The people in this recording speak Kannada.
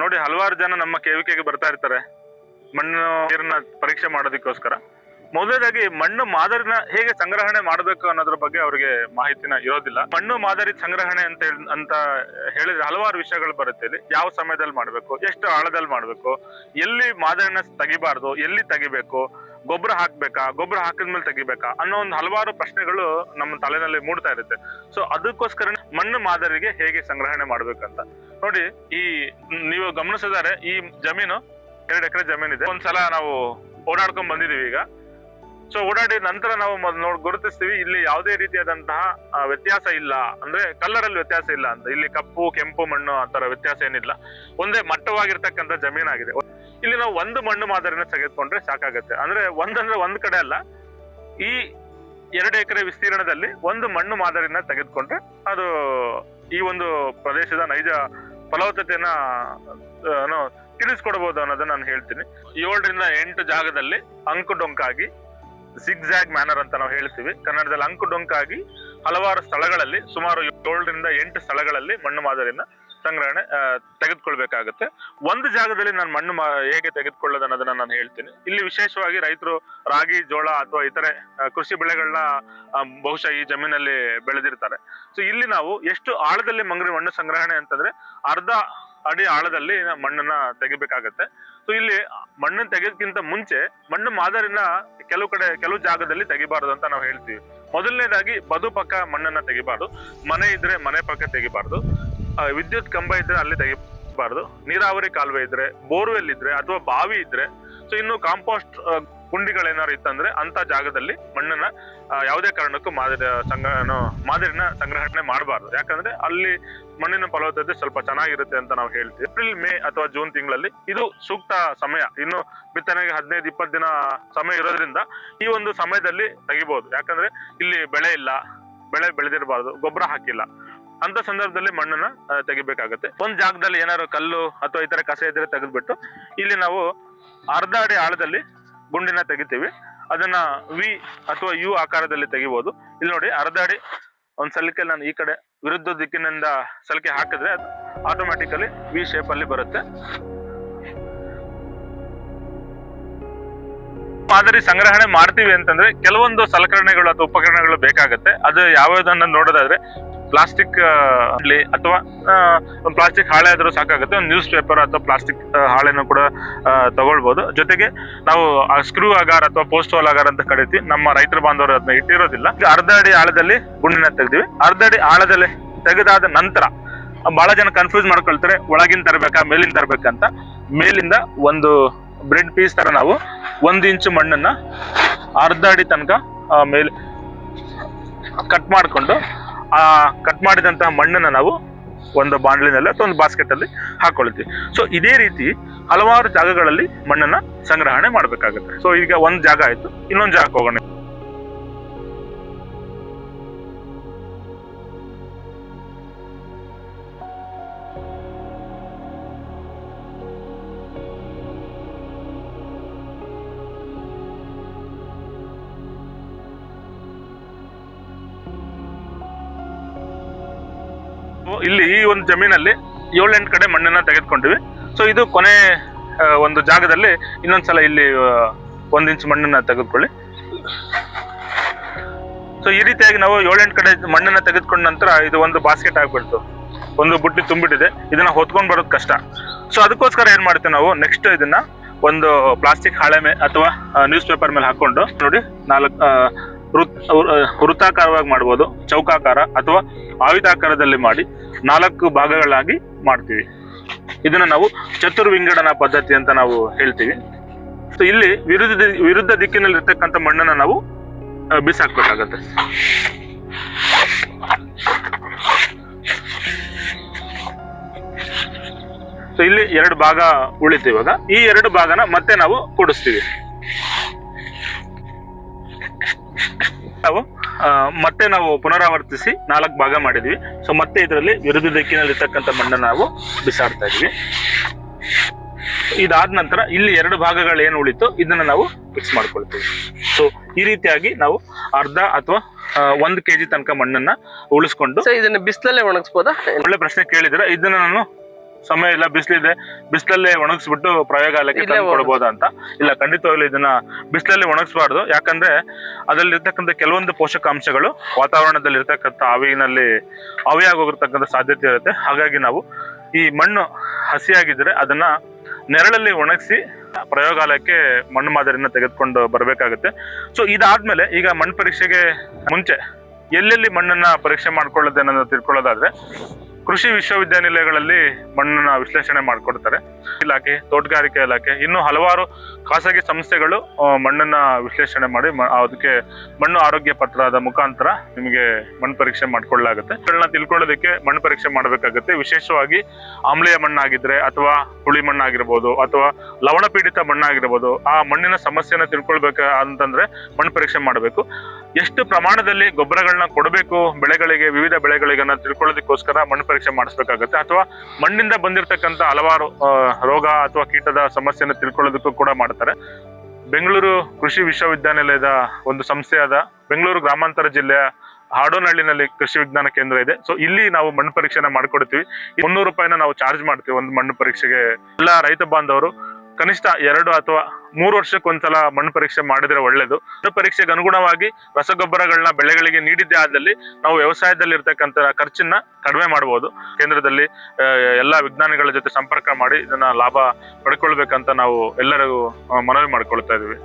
ನೋಡಿ ಹಲವಾರು ಜನ ನಮ್ಮ ಕೇವಿಕೆಗೆ ಬರ್ತಾ ಇರ್ತಾರೆ. ಮಣ್ಣು ನೀರನ್ನ ಪರೀಕ್ಷೆ ಮಾಡೋದಕ್ಕೋಸ್ಕರ. ಮೊದಲನೇದಾಗಿ ಮಣ್ಣು ಮಾದರಿನ ಹೇಗೆ ಸಂಗ್ರಹಣೆ ಮಾಡಬೇಕು ಅನ್ನೋದ್ರ ಬಗ್ಗೆ ಅವರಿಗೆ ಮಾಹಿತಿನ ಇರೋದಿಲ್ಲ. ಮಣ್ಣು ಮಾದರಿ ಸಂಗ್ರಹಣೆ ಅಂತ ಹೇಳಿ, ಅಂತ ಹೇಳಿದ್ರೆ ಹಲವಾರು ವಿಷಯಗಳು ಬರುತ್ತೆ ಇಲ್ಲಿ. ಯಾವ ಸಮಯದಲ್ಲಿ ಮಾಡಬೇಕು, ಎಷ್ಟು ಆಳದಲ್ಲಿ ಮಾಡಬೇಕು, ಎಲ್ಲಿ ಮಾದರಿನ ತೆಗಿಬಾರ್ದು, ಎಲ್ಲಿ ತೆಗಿಬೇಕು, ಗೊಬ್ಬರ ಹಾಕ್ಬೇಕಾ, ಗೊಬ್ಬರ ಹಾಕಿದ್ಮೇಲೆ ತೆಗಿಬೇಕಾ ಅನ್ನೋ ಒಂದು ಹಲವಾರು ಪ್ರಶ್ನೆಗಳು ನಮ್ಮ ತಲೆನಲ್ಲಿ ಮೂಡ್ತಾ ಇರುತ್ತೆ. ಸೊ ಅದಕ್ಕೋಸ್ಕರ ಮಣ್ಣು ಮಾದರಿಗೆ ಹೇಗೆ ಸಂಗ್ರಹಣೆ ಮಾಡ್ಬೇಕಂತ. ನೋಡಿ, ಈ ನೀವು ಗಮನಿಸಿದರೆ ಈ ಜಮೀನು, ಎರಡು ಎಕರೆ ಜಮೀನಿದೆ. ಒಂದ್ಸಲ ನಾವು ಓಡಾಡ್ಕೊಂಡ್ ಬಂದಿದೀವಿ ಈಗ. ಸೊ ಓಡಾಡಿ ನಂತರ ನಾವು ನೋಡ್ ಗುರುತಿಸ್ತೀವಿ, ಇಲ್ಲಿ ಯಾವುದೇ ರೀತಿಯಾದಂತಹ ವ್ಯತ್ಯಾಸ ಇಲ್ಲ. ಅಂದ್ರೆ ಕಲ್ಲರ್ ಅಲ್ಲಿ ವ್ಯತ್ಯಾಸ ಇಲ್ಲ ಅಂತ. ಇಲ್ಲಿ ಕಪ್ಪು, ಕೆಂಪು ಮಣ್ಣು ಆ ತರ ವ್ಯತ್ಯಾಸ ಏನಿಲ್ಲ. ಒಂದೇ ಮಟ್ಟವಾಗಿರ್ತಕ್ಕಂಥ ಜಮೀನಾಗಿದೆ. ಇಲ್ಲಿ ನಾವು ಒಂದು ಮಣ್ಣು ಮಾದರಿನ ತೆಗೆದುಕೊಂಡ್ರೆ ಸಾಕಾಗುತ್ತೆ. ಅಂದ್ರೆ ಒಂದಂದ್ರೆ ಒಂದ್ ಕಡೆ ಅಲ್ಲ. ಈ ಎರಡು ಎಕರೆ ವಿಸ್ತೀರ್ಣದಲ್ಲಿ ಒಂದು ಮಣ್ಣು ಮಾದರಿನ ತೆಗೆದುಕೊಂಡ್ರೆ ಅದು ಈ ಒಂದು ಪ್ರದೇಶದ ನೈಜ ಫಲವತ್ತತೆಯನ್ನ ತಿಳಿಸ್ಕೊಡ್ಬೋದು ಅನ್ನೋದನ್ನ ನಾನು ಹೇಳ್ತೀನಿ. ಏಳರಿಂದ ಎಂಟು ಜಾಗದಲ್ಲಿ ಅಂಕು ಡೊಂಕಾಗಿ ಜಿಗ್ಜಾಗ್ ಮ್ಯಾನರ್ ಅಂತ ನಾವು ಹೇಳ್ತೀವಿ. ಕನ್ನಡದಲ್ಲಿ ಅಂಕು ಡೊಂಕಾಗಿ ಹಲವಾರು ಸ್ಥಳಗಳಲ್ಲಿ ಸುಮಾರು ಏಳರಿಂದ ಎಂಟು ಸ್ಥಳಗಳಲ್ಲಿ ಮಣ್ಣು ಮಾದರಿನ ಸಂಗ್ರಹಣೆ ತೆಗೆದುಕೊಳ್ಬೇಕಾಗುತ್ತೆ. ಒಂದು ಜಾಗದಲ್ಲಿ ನಾನು ಮಣ್ಣು ಹೇಗೆ ತೆಗೆದುಕೊಳ್ಳೋದು ಅನ್ನೋದನ್ನ ನಾನು ಹೇಳ್ತೀನಿ. ಇಲ್ಲಿ ವಿಶೇಷವಾಗಿ ರೈತರು ರಾಗಿ, ಜೋಳ ಅಥವಾ ಇತರೆ ಕೃಷಿ ಬೆಳೆಗಳನ್ನ ಬಹುಶಃ ಈ ಜಮೀನಲ್ಲಿ ಬೆಳೆದಿರ್ತಾರೆ. ಸೊ ಇಲ್ಲಿ ನಾವು ಎಷ್ಟು ಆಳದಲ್ಲಿ ಮಂಗ್ರಿ ಮಣ್ಣು ಸಂಗ್ರಹಣೆ ಅಂತಂದ್ರೆ ಅರ್ಧ ಅಡಿ ಆಳದಲ್ಲಿ ಮಣ್ಣನ್ನ ತೆಗಿಬೇಕಾಗತ್ತೆ. ಸೊ ಇಲ್ಲಿ ಮಣ್ಣನ್ನು ತೆಗೆದಕ್ಕಿಂತ ಮುಂಚೆ ಮಣ್ಣು ಮಾದರಿನ ಕೆಲವು ಕಡೆ, ಕೆಲವು ಜಾಗದಲ್ಲಿ ತೆಗಿಬಾರ್ದು ಅಂತ ನಾವು ಹೇಳ್ತೀವಿ. ಮೊದಲನೇದಾಗಿ ಬದು ಪಕ್ಕ ಮಣ್ಣನ್ನ ತೆಗಿಬಾರ್ದು. ಮನೆ ಇದ್ರೆ ಮನೆ ಪಕ್ಕ ತೆಗಿಬಾರ್ದು. ವಿದ್ಯುತ್ ಕಂಬ ಇದ್ರೆ ಅಲ್ಲಿ ತೆಗಿಬಾರ್ದು. ನೀರಾವರಿ ಕಾಲುವೆ ಇದ್ರೆ, ಬೋರ್ವೆಲ್ ಇದ್ರೆ ಅಥವಾ ಬಾವಿ ಇದ್ರೆ. ಸೊ ಇನ್ನು ಕಾಂಪೋಸ್ಟ್ ಕುಂಡಿಗಳೇನಾದ್ರು ಇತ್ತಂದ್ರೆ ಅಂತ ಜಾಗದಲ್ಲಿ ಮಣ್ಣನ್ನ ಯಾವುದೇ ಕಾರಣಕ್ಕೂ ಮಾದರಿ ಸಂಗ್ರಹ ಮಾದರಿನ ಸಂಗ್ರಹಣೆ ಮಾಡಬಾರ್ದು. ಯಾಕಂದ್ರೆ ಅಲ್ಲಿ ಮಣ್ಣಿನ ಫಲವತ್ತತೆ ಸ್ವಲ್ಪ ಚೆನ್ನಾಗಿರುತ್ತೆ ಅಂತ ನಾವು ಹೇಳ್ತೀವಿ. ಏಪ್ರಿಲ್, ಮೇ ಅಥವಾ ಜೂನ್ ತಿಂಗಳಲ್ಲಿ ಇದು ಸೂಕ್ತ ಸಮಯ. ಇನ್ನು ಬಿತ್ತನೆಗೆ ಹದಿನೈದು, ಇಪ್ಪತ್ತು ದಿನ ಸಮಯ ಇರೋದ್ರಿಂದ ಈ ಒಂದು ಸಮಯದಲ್ಲಿ ತೆಗಿಬಹುದು ಯಾಕಂದ್ರೆ ಇಲ್ಲಿ ಬೆಳೆ ಇಲ್ಲ, ಬೆಳೆ ಬೆಳೆದಿರಬಾರ್ದು, ಗೊಬ್ಬರ ಹಾಕಿಲ್ಲ. ಅಂತ ಸಂದರ್ಭದಲ್ಲಿ ಮಣ್ಣನ್ನ ತೆಗಿಬೇಕಾಗತ್ತೆ. ಒಂದ್ ಜಾಗದಲ್ಲಿ ಏನಾದ್ರು ಕಲ್ಲು ಅಥವಾ ಇತರ ಕಸ ಇದ್ರೆ ತೆಗೆದ್ಬಿಟ್ಟು ಇಲ್ಲಿ ನಾವು ಅರ್ಧ ಅಡಿ ಆಳದಲ್ಲಿ ಗುಂಡಿನ ತೆಗಿತೀವಿ. ಅದನ್ನ ವಿ ಅಥವಾ ಯು ಆಕಾರದಲ್ಲಿ ತೆಗಿಬಹುದು ಇಲ್ಲಿ ನೋಡಿ ಅರ್ಧ ಅಡಿ ಒಂದ್ ಸಲಿಕೆ ನಾನು ಈ ಕಡೆ ವಿರುದ್ಧ ದಿಕ್ಕಿನಿಂದ ಸಲಿಕೆ ಹಾಕಿದ್ರೆ ಅದು ಆಟೋಮ್ಯಾಟಿಕಲಿ ವಿ ಶೇಪ್ ಅಲ್ಲಿ ಬರುತ್ತೆ. ಮಾದರಿ ಸಂಗ್ರಹಣೆ ಮಾಡ್ತೀವಿ ಅಂತಂದ್ರೆ ಕೆಲವೊಂದು ಸಲಕರಣೆಗಳು ಅಥವಾ ಉಪಕರಣಗಳು ಬೇಕಾಗುತ್ತೆ. ಅದು ಯಾವ್ಯಾವ್ದನ್ನ ನೋಡೋದಾದ್ರೆ ಪ್ಲಾಸ್ಟಿಕ್ ಅಥವಾ ಪ್ಲಾಸ್ಟಿಕ್ ಹಾಳೆ ಆದರೂ ಸಾಕಾಗುತ್ತೆ. ಒಂದು ನ್ಯೂಸ್ ಪೇಪರ್ ಅಥವಾ ಪ್ಲಾಸ್ಟಿಕ್ ಹಾಳೆನೂ ಕೂಡ ತಗೊಳ್ಬೋದು. ಜೊತೆಗೆ ನಾವು ಸ್ಕ್ರೂ ಅಗಾರ್ ಅಥವಾ ಪೋಸ್ಟ್ ಹೋಲ್ ಅಗಾರ್ ಅಂತ ಕರಿತೀವಿ. ನಮ್ಮ ರೈತರ ಬಾಂಧವರು ಅದನ್ನ ಇಟ್ಟಿರೋದಿಲ್ಲ. ಅರ್ಧ ಅಡಿ ಆಳದಲ್ಲಿ ಗುಂಡಿನ ತೆಗ್ದಿವಿ. ಅರ್ಧ ಅಡಿ ಆಳದಲ್ಲಿ ತೆಗೆದಾದ ನಂತರ, ಬಹಳ ಜನ ಕನ್ಫ್ಯೂಸ್ ಮಾಡ್ಕೊಳ್ತಾರೆ ಒಳಗಿನ ತರಬೇಕಾ ಮೇಲಿನ ತರಬೇಕಂತ. ಮೇಲಿಂದ ಒಂದು ಬ್ರೆಡ್ ಪೀಸ್ ತರ ನಾವು ಒಂದು ಇಂಚು ಮಣ್ಣನ್ನ ಅರ್ಧ ಅಡಿ ತನಕ ಮೇಲೆ ಕಟ್ ಮಾಡಿಕೊಂಡು ಆ ಕಟ್ ಮಾಡಿದಂತಹ ಮಣ್ಣನ್ನ ನಾವು ಒಂದು ಬಾಂಡ್ಲಿನಲ್ಲಿ ಅಥವಾ ಒಂದು ಬಾಸ್ಕೆಟ್ ಅಲ್ಲಿ ಹಾಕೊಳ್ತೀವಿ. ಸೊ ಇದೇ ರೀತಿ ಹಲವಾರು ಜಾಗಗಳಲ್ಲಿ ಮಣ್ಣನ್ನ ಸಂಗ್ರಹಣೆ ಮಾಡಬೇಕಾಗುತ್ತೆ. ಸೊ ಈಗ ಒಂದ್ ಜಾಗ ಆಯ್ತು, ಇನ್ನೊಂದು ಜಾಗಕ್ಕೆ ಹೋಗೋಣ. ಇಲ್ಲಿ ಈ ಒಂದು ಜಮೀನಲ್ಲಿ ಏಳೆಂಟು ಕಡೆ ಮಣ್ಣನ್ನ ತೆಗೆದುಕೊಂಡಿವಿ. ಸೊ ಇದು ಕೊನೆ ಒಂದು ಜಾಗದಲ್ಲಿ ಇನ್ನೊಂದ್ಸಲ ಇಲ್ಲಿ ಒಂದು ಇಂಚು ಮಣ್ಣನ್ನ ತೆಗೆದುಕೊಳ್ಳಿ. ಸೊ ಈ ರೀತಿಯಾಗಿ ನಾವು ಏಳೆಂಟು ಕಡೆ ಮಣ್ಣನ್ನ ತೆಗೆದುಕೊಂಡ ನಂತರ ಇದು ಒಂದು ಬಾಸ್ಕೆಟ್ ಆಗಿಬಿಡ್ತು. ಒಂದು ಬುಟ್ಟಿ ತುಂಬಿಟ್ಟಿದೆ. ಇದನ್ನ ಹೊತ್ಕೊಂಡು ಬರೋದು ಕಷ್ಟ. ಸೊ ಅದಕ್ಕೋಸ್ಕರ ಏನ್ ಮಾಡ್ತೀವಿ ನಾವು? ನೆಕ್ಸ್ಟ್ ಇದನ್ನ ಒಂದು ಪ್ಲಾಸ್ಟಿಕ್ ಹಾಳೆ ಮೇ ಅಥವಾ ನ್ಯೂಸ್ ಪೇಪರ್ ಮೇಲೆ ಹಾಕೊಂಡು ನೋಡಿ, ನಾಲ್ಕು ವೃತ್ತಾಕಾರವಾಗಿ ಮಾಡ್ಬೋದು, ಚೌಕಾಕಾರ ಅಥವಾ ಆಯುಧಾಕಾರದಲ್ಲಿ ಮಾಡಿ ನಾಲ್ಕು ಭಾಗಗಳಾಗಿ ಮಾಡ್ತೀವಿ. ಇದನ್ನ ನಾವು ಚತುರ್ವಿಂಗಡನ ಪದ್ಧತಿ ಅಂತ ನಾವು ಹೇಳ್ತೀವಿ. ಸೊ ಇಲ್ಲಿ ವಿರುದ್ಧ ವಿರುದ್ಧ ದಿಕ್ಕಿನಲ್ಲಿ ಇರ್ತಕ್ಕಂಥ ಮಣ್ಣನ್ನ ನಾವು ಬಿಸಾಕ್ಬೇಕಾಗತ್ತೆ. ಸೊ ಇಲ್ಲಿ ಎರಡು ಭಾಗ ಉಳಿತು ಇವಾಗ. ಈ ಎರಡು ಭಾಗನ ಮತ್ತೆ ನಾವು ಕೂಡಿಸ್ತೀವಿ. ನಾವು ಮತ್ತೆ ನಾವು ಪುನರಾವರ್ತಿಸಿ ನಾಲ್ಕು ಭಾಗ ಮಾಡಿದ್ವಿ. ಸೊ ಮತ್ತೆ ಇದರಲ್ಲಿ ವಿರುದ್ಧ ದಿಕ್ಕಿನಲ್ಲಿ ಇರ್ತಕ್ಕಂಥ ಮಣ್ಣನ್ನು ನಾವು ಬಿಸಾಡ್ತಾ ಇದ್ವಿ. ಇದಾದ ನಂತರ ಇಲ್ಲಿ ಎರಡು ಭಾಗಗಳು ಏನು ಉಳಿತು ಇದನ್ನ ನಾವು ಫಿಕ್ಸ್ ಮಾಡ್ಕೊಳ್ತೀವಿ. ಸೊ ಈ ರೀತಿಯಾಗಿ ನಾವು ಅರ್ಧ ಅಥವಾ ಒಂದು ಕೆಜಿ ತನಕ ಮಣ್ಣನ್ನ ಉಳಿಸ್ಕೊಂಡು ಸೊ ಇದನ್ನ ಬಿಸಿಲಲ್ಲೇ ಒಣಗಿಸ್ಬೋದಾ? ಒಳ್ಳೆ ಪ್ರಶ್ನೆ ಕೇಳಿದ್ರೆ ಇದನ್ನ ನಾನು ಸಮಯ ಇಲ್ಲ ಬಿಸಿಲಿದೆ ಬಿಸಿಲಲ್ಲೇ ಒಣಗಿಸ್ಬಿಟ್ಟು ಪ್ರಯೋಗಾಲಯಕ್ಕೆ ಕೊಡ್ಬೋದ ಅಂತ? ಇಲ್ಲ ಖಂಡಿತವಾಗ್ಲೂ ಇದನ್ನ ಬಿಸಿಲಲ್ಲಿ ಒಣಗಿಸಬಾರ್ದು. ಯಾಕಂದ್ರೆ ಅದರಲ್ಲಿರ್ತಕ್ಕಂಥ ಕೆಲವೊಂದು ಪೋಷಕಾಂಶಗಳು ವಾತಾವರಣದಲ್ಲಿ ಇರ್ತಕ್ಕಂಥ ಆವಿನಲ್ಲಿ ಆವಿಯಾಗಿ ಹೋಗಿರ್ತಕ್ಕಂಥ ಸಾಧ್ಯತೆ ಇರುತ್ತೆ. ಹಾಗಾಗಿ ನಾವು ಈ ಮಣ್ಣು ಹಸಿಯಾಗಿದ್ರೆ ಅದನ್ನ ನೆರಳಲ್ಲಿ ಒಣಗಿಸಿ ಪ್ರಯೋಗಾಲಯಕ್ಕೆ ಮಣ್ಣು ಮಾದರಿನ ತೆಗೆದುಕೊಂಡು ಬರಬೇಕಾಗುತ್ತೆ. ಸೊ ಇದಾದ್ಮೇಲೆ ಈಗ ಮಣ್ಣು ಪರೀಕ್ಷೆಗೆ ಮುಂಚೆ ಎಲ್ಲೆಲ್ಲಿ ಮಣ್ಣನ್ನ ಪರೀಕ್ಷೆ ಮಾಡ್ಕೊಳ್ಳೋದು ಅನ್ನೋದು ತಿಳ್ಕೊಳ್ಳೋದಾದ್ರೆ ಕೃಷಿ ವಿಶ್ವವಿದ್ಯಾನಿಲಯಗಳಲ್ಲಿ ಮಣ್ಣನ್ನ ವಿಶ್ಲೇಷಣೆ ಮಾಡಿಕೊಡ್ತಾರೆ. ಇಲಾಖೆ, ತೋಟಗಾರಿಕೆ ಇಲಾಖೆ, ಇನ್ನು ಹಲವಾರು ಖಾಸಗಿ ಸಂಸ್ಥೆಗಳು ಮಣ್ಣನ್ನು ವಿಶ್ಲೇಷಣೆ ಮಾಡಿ ಅದಕ್ಕೆ ಮಣ್ಣು ಆರೋಗ್ಯ ಪತ್ರದ ಮುಖಾಂತರ ನಿಮಗೆ ಮಣ್ಣು ಪರೀಕ್ಷೆ ಮಾಡಿಕೊಳ್ಳಲಾಗುತ್ತೆ. ಇವುಗಳನ್ನ ತಿಳ್ಕೊಳ್ಳೋದಕ್ಕೆ ಮಣ್ಣು ಪರೀಕ್ಷೆ ಮಾಡಬೇಕಾಗುತ್ತೆ. ವಿಶೇಷವಾಗಿ ಆಮ್ಲೀಯ ಮಣ್ಣಾಗಿದ್ರೆ ಅಥವಾ ಹುಳಿ ಮಣ್ಣಾಗಿರ್ಬೋದು ಅಥವಾ ಲವಣ ಪೀಡಿತ ಮಣ್ಣಾಗಿರ್ಬೋದು, ಆ ಮಣ್ಣಿನ ಸಮಸ್ಯೆನ ತಿಳ್ಕೊಳ್ಬೇಕು ಅಂತಂದ್ರೆ ಮಣ್ಣು ಪರೀಕ್ಷೆ ಮಾಡಬೇಕು. ಎಷ್ಟು ಪ್ರಮಾಣದಲ್ಲಿ ಗೊಬ್ಬರಗಳನ್ನ ಕೊಡಬೇಕು, ಬೆಳೆಗಳಿಗೆ, ವಿವಿಧ ಬೆಳೆಗಳಿಗೆ ತಿಳ್ಕೊಳ್ಳೋದಕ್ಕೋಸ್ಕರ ಮಣ್ಣು ಪರೀಕ್ಷೆ ಮಾಡಿಸ್ಬೇಕಾಗುತ್ತೆ ಅಥವಾ ಮಣ್ಣಿಂದ ಬಂದಿರತಕ್ಕಂಥ ಹಲವಾರು ರೋಗ ಅಥವಾ ಕೀಟದ ಸಮಸ್ಯೆಯನ್ನು ತಿಳ್ಕೊಳ್ಳೋದಕ್ಕೂ ಕೂಡ ಮಾಡ್ತಾರೆ. ಬೆಂಗಳೂರು ಕೃಷಿ ವಿಶ್ವವಿದ್ಯಾನಿಲಯದ ಒಂದು ಸಂಸ್ಥೆಯಾದ ಬೆಂಗಳೂರು ಗ್ರಾಮಾಂತರ ಜಿಲ್ಲೆಯ ಹಾಡೋನಹಳ್ಳಿನಲ್ಲಿ ಕೃಷಿ ವಿಜ್ಞಾನ ಕೇಂದ್ರ ಇದೆ. ಸೊ ಇಲ್ಲಿ ನಾವು ಮಣ್ಣು ಪರೀಕ್ಷೆನ ಮಾಡ್ಕೊಡ್ತೀವಿ. ಮುನ್ನೂರು ರೂಪಾಯಿನ ನಾವು ಚಾರ್ಜ್ ಮಾಡ್ತೀವಿ ಒಂದು ಮಣ್ಣು ಪರೀಕ್ಷೆಗೆ. ಎಲ್ಲ ರೈತ ಬಾಂಧವರು ಕನಿಷ್ಠ ಎರಡು ಅಥವಾ ಮೂರು ವರ್ಷಕ್ಕೊಂದ್ಸಲ ಮಣ್ಣು ಪರೀಕ್ಷೆ ಮಾಡಿದ್ರೆ ಒಳ್ಳೇದು. ಮಣ್ಣು ಪರೀಕ್ಷೆಗೆ ಅನುಗುಣವಾಗಿ ರಸಗೊಬ್ಬರಗಳನ್ನ ಬೆಳೆಗಳಿಗೆ ನೀಡಿದ್ದೇ ಆದಲ್ಲಿ ನಾವು ವ್ಯವಸಾಯದಲ್ಲಿ ಇರ್ತಕ್ಕಂಥ ಖರ್ಚನ್ನ ಕಡಿಮೆ ಮಾಡಬಹುದು ಕೇಂದ್ರದಲ್ಲಿ ಎಲ್ಲ ವಿಜ್ಞಾನಿಗಳ ಜೊತೆ ಸಂಪರ್ಕ ಮಾಡಿ ಇದನ್ನ ಲಾಭ ಪಡ್ಕೊಳ್ಬೇಕಂತ ನಾವು ಎಲ್ಲರಿಗೂ ಮನವಿ ಮಾಡ್ಕೊಳ್ತಾ ಇದೀವಿ